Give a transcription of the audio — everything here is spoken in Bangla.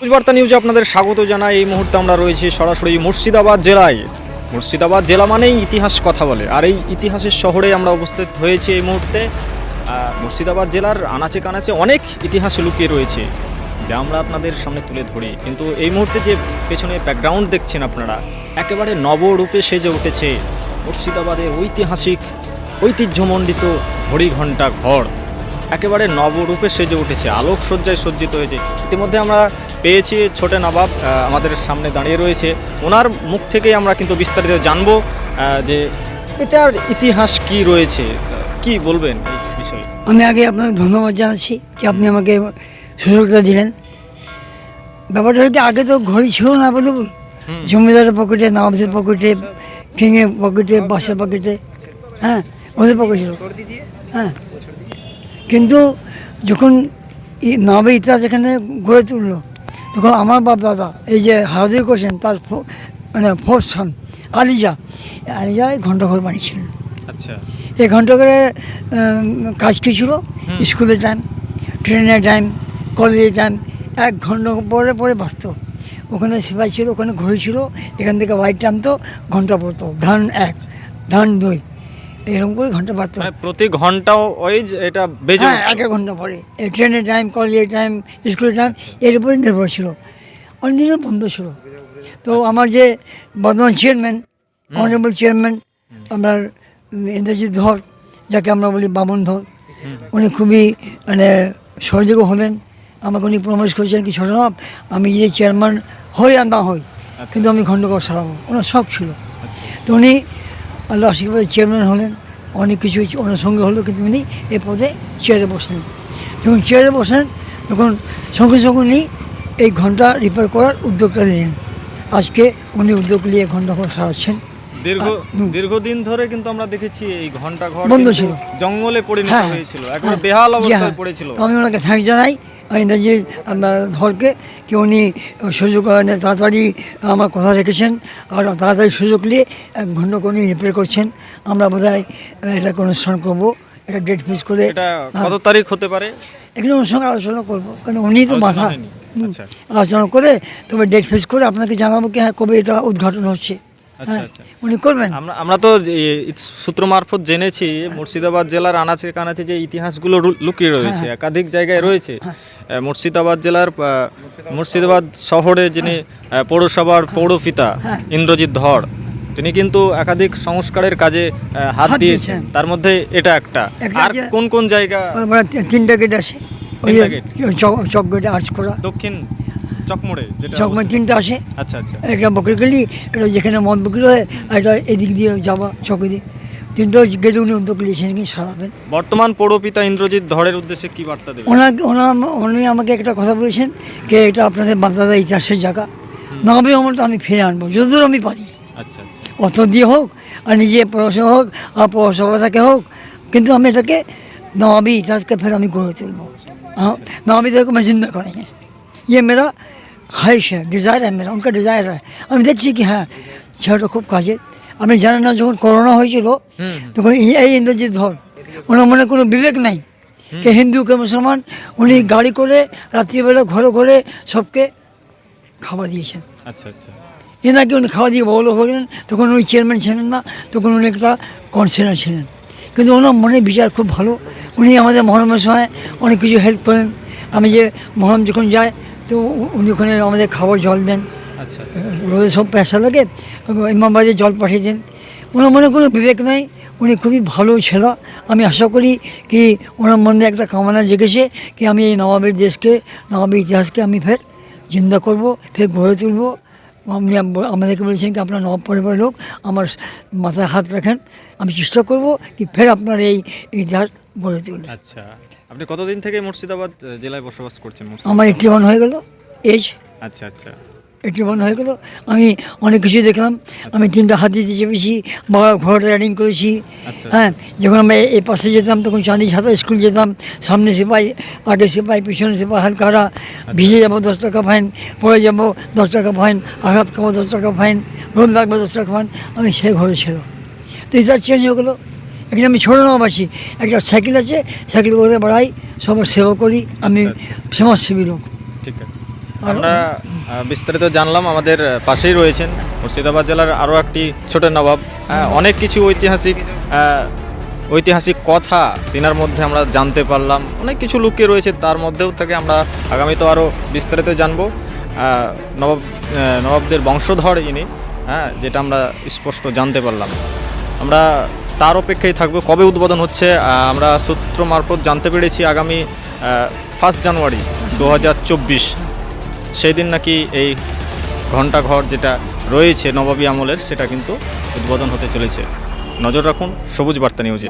বার্তা নিউজে আপনাদের স্বাগত জানাই। এই মুহূর্তে আমরা রয়েছি সরাসরি মুর্শিদাবাদ জেলায়। মুর্শিদাবাদ জেলা মানেই ইতিহাস কথা বলে। আর এই ইতিহাসের শহরে আমরা উপস্থিত হয়েছি এই মুহূর্তে। মুর্শিদাবাদ জেলার আনাচে কানাচে অনেক ইতিহাস লুকিয়ে রয়েছে, যা আমরা আপনাদের সামনে তুলে ধরি। কিন্তু এই মুহূর্তে যে পেছনে ব্যাকগ্রাউন্ড দেখছেন আপনারা, একেবারে নবরূপে সেজে উঠেছে মুর্শিদাবাদের ঐতিহাসিক, ঐতিহ্যমণ্ডিত ঘড়ি ঘণ্টা ঘর। একেবারে নবরূপে সেজে উঠেছে, আলোকসজ্জায় সজ্জিত হয়েছে। ইতিমধ্যে আমরা পেয়েছি ছোটে নবাব আমাদের সামনে দাঁড়িয়ে রয়েছে। ওনার মুখ থেকেই আমরা কিন্তু বিস্তারিত জানব যে এটার ইতিহাস কি রয়েছে। কি বলবেন এই বিষয়ে? আমি আগে আপনাকে ধন্যবাদ জানাচ্ছি যে আপনি আমাকে সুযোগটা দিলেন। ব্যাপারটা হচ্ছে আগে তো ঘড়ি ছিল না হুম। জমিদারের পকেটে নবাবদের পকেটে কিংয়ের পকেটে বাসার পকেটে হ্যাঁ ওদের পকেটে ছিল। হ্যাঁ। কিন্তু যখন নবাবের ইতিহাস এখানে গড়ে তুললো তখন আমার বাপ দাদা এই যে হাজির করছেন তার মানে ফোর্থ সন আলিজা। আলিজা ঘন্টাঘর বানিয়েছিলেন আচ্ছা। এই ঘন্টাঘরে কাজ কী ছিল। স্কুলের টাইম ট্রেনের টাইম কলেজের টাইম এক ঘণ্টা পরে পরে বাঁচত। ওখানে সেবাই ছিল ওখানে ঘড়ি ছিল এখান থেকে বাইক টানতো ঘণ্টা পড়তো। ধান এক ধান দুই। এরকম করে ঘণ্টা বাড়তো মানে প্রতি ঘণ্টা ওয়াইজ এটা বেজে হ্যাঁ এক এক ঘণ্টা পরে। এই ট্রেনের টাইম কলেজের টাইম স্কুলের টাইম এর উপরে নির্ভর ছিল। অন্যদিনও বন্ধ ছিল। তো আমার যে বর্তমান চেয়ারম্যান অনারেবল চেয়ারম্যান আপনার ইন্দ্রজিৎ ধর যাকে আমরা বলি বামন ধর উনি খুবই মানে সহযোগ হলেন। আমাকে উনি প্রমিস করেছেন কি না আমি যদি চেয়ারম্যান হই আর না হই কিন্তু আমি খণ্ডকর সারাবো। ওনার শখ ছিল। তো উনি আল্লাহ আশীর্বাদে চেয়ারম্যান হলেন, অনেক কিছু ওনার সঙ্গে হলো, কিন্তু উনি এ পদে চেয়ারে বসলেন যখন চেয়ারে বসলেন তখন সঙ্গে সঙ্গে উনি এই ঘণ্টা রিপেয়ার করার উদ্যোগটা নিলেন। আজকে উনি উদ্যোগ নিয়ে ঘণ্টা ঘর সারাচ্ছেন। দীর্ঘ দীর্ঘদিন ধরে কিন্তু আমরা দেখেছি এই ঘণ্টা ঘর বন্ধ ছিল। জঙ্গলে পরিণত হ্যাঁ, হয়েছিল। একবার হ্যাঁ, বেহাল অবস্থায় হ্যাঁ। পড়েছিল। আমি ওনাকে থ্যাংক জানাই। ইন্দ্রজি ধরকে কি উনি সুযোগ তাড়াতাড়ি আমার কথা রেখেছেন আর তাড়াতাড়ি সুযোগ নিয়ে এক ঘণ্টা করে রিপেয়ার করছেন। আমরা বোধ হয় এটাকে অনুষ্ঠান করব এটা ডেট ফিক্স করে এটা হ্যাঁ, কত তারিখ হতে পারে? এখানে ওর সঙ্গে আলোচনা করব কারণ উনি তো মাথা আচ্ছা। আলোচনা করে তবে ডেট ফিক্স করে আপনাকে জানাব কি হ্যাঁ কবে এটা উদ্ঘাটন হচ্ছে। হ্যাঁ। উনি করবেন। আমরা আমরা তো সূত্র মারফত জেনেছি মুর্শিদাবাদ জেলার আনাচে কানাচে যে ইতিহাসগুলো লুকিয়ে রয়েছে হ্যাঁ। একাধিক জায়গায় রয়েছে। মুর্শিদাবাদ জেলার মুর্শিদাবাদ শহরে যিনি পৌরসভার পৌরপিতা হ্যাঁ। ইন্দ্রজিৎ ধর তিনি কিন্তু একাধিক সংস্কারের কাজে হাত দিয়েছেন। তার মধ্যে এটা একটা। আর কোন কোন জায়গা? তিনটা গেট আছে। দক্ষিণ চকমোড়ে যেটা চক মানে অবস্থিত। তিনটা আসে আচ্ছা আচ্ছা একটা বকরিকালি এটা যেখানে মদ বিক্রি হয় আর এটা এদিক দিয়ে যাওয়া চকে দিয়ে তিনটা গেটে উনি উদ্যোগ নিয়েছেন কি সারাবেন বর্তমান পৌরপিতা ইন্দ্রজিৎ ধরের উদ্দেশ্যে কি বার্তা দেবেন ওনাকে ওনার উনি আমাকে একটা কথা বলেছেন যে এটা আপনাদের বাগদাদা ইতিহাসের জায়গা নবী অমলটা আমি ফিরে আনবো যতদূর আমি পারি আচ্ছা আচ্ছা অত দিয়ে হোক আর নিজে পড়াশোনা হোক আর পৌরসভা থেকে হোক কিন্তু আমি এটাকে নবাবী इतिहास का फिर আমি গড়ে তুলবো हाँ नवाबी को मैं जिंदा करेंगे ये मेरा ख्वाहिश है डिज़ायर है मेरा उनका डिज़ायर है আমি দেখছি কি হ্যাঁ ছেলেটা খুব কাজে আমি জানি না যখন করোনা হয়েছিল হুম, তখন এই- এই ইন্দ্রজিৎ ধর ওনার মনে কোনো বিবেক নাই কে হিন্দু কে মুসলমান উনি গাড়ি করে রাত্রিবেলা ঘরে ঘরে সবকে খাবার দিয়েছেন আচ্ছা আচ্ছা এনাকে উনি খাওয়া দিয়ে বড় হলেন তখন উনি চেয়ারম্যান ছিলেন না তখন উনি একটা কাউন্সিলর ছিলেন কিন্তু ওনার মনে বিচার খুব ভালো উনি আমাদের মহরমের সময় অনেক কিছু হেল্প করেন আমি যে মহরম যখন যাই তো উনি ওখানে আমাদের খাবার জল দেন। আচ্ছা। রোদে সব পেশা লাগে। ইমামবাড়িতে জল পাঠিয়ে দেন। ওনার মনে কোনো বিবেক নাই। উনি খুবই ভালো ছেলে। আমি আশা করি কি ওনার মনে একটা কামনা জেগেছে কি আমি এই নবাবের দেশকে নবাবের ইতিহাসকে আমি ফের জিন্দা করব ফের গড়ে তুলব। আপনি আমাদেরকে বলেছেন কি আপনার নবাব পরিবারের লোক। আমার মাথায় হাত রাখেন। আমি চেষ্টা করব কি ফের আপনার এই ইতিহাস গড়ে তুলব আচ্ছা। আপনি কতদিন থেকে মুর্শিদাবাদ জেলায় বসবাস করছেন আমার একটি মন হয়ে গেল এজ। আচ্ছা আচ্ছা। এটি বন্ধ হয়ে গেলো। আমি অনেক কিছু দেখলাম। আমি তিনটা হাতি দিতে চেপেছি বড় ঘোড়া রাইডিং করেছি। আচ্ছা। হ্যাঁ যখন আমরা এই পাশে যেতাম তখন চাঁদি ছাতা স্কুল যেতাম। সামনে সেপাই আগে সেপাই পিছনে সেপাই হালকারা। ভিজে যাব দশ টাকা ফাইন পড়ে যাব দশ টাকা ফাইন আঘাত খাব দশ টাকা ফাইন রোদ লাগবে দশ টাকা ফাইন আমি সে ঘরে ছিল। তো এটা চেঞ্জ হয়ে গেলো। এখানে আমি ছোটো নামাবাসী একটা সাইকেল আছে সাইকেল করে বেড়াই সবার সেবা করি আমি আচ্ছা, সমাজসেবী লোক। ঠিক আছে। আমরা বিস্তারিত জানলাম আমাদের পাশেই রয়েছেন মুর্শিদাবাদ জেলার আরও একটি ছোট নবাব। হ্যাঁ, অনেক কিছু ঐতিহাসিক ঐতিহাসিক কথা তিনার মধ্যে আমরা জানতে পারলাম। অনেক কিছু লুকিয়ে রয়েছে তার মধ্যেও থেকে আমরা আগামীতে আরও বিস্তারিত জানব। নবাব নবাবদের বংশধর ইনি হ্যাঁ যেটা আমরা স্পষ্ট জানতে পারলাম। আমরা তার অপেক্ষাই থাকবে। কবে উদ্বোধন হচ্ছে আমরা সূত্র মারফত জানতে পেরেছি আগামী ফার্স্ট জানুয়ারি দু হাজার চব্বিশ। সেই দিন নাকি এই ঘণ্টাঘর যেটা রয়েছে নবাবী আমলের, সেটা কিন্তু উদ্বোধন হতে চলেছে। নজর রাখুন সবুজ বার্তা নিউজে।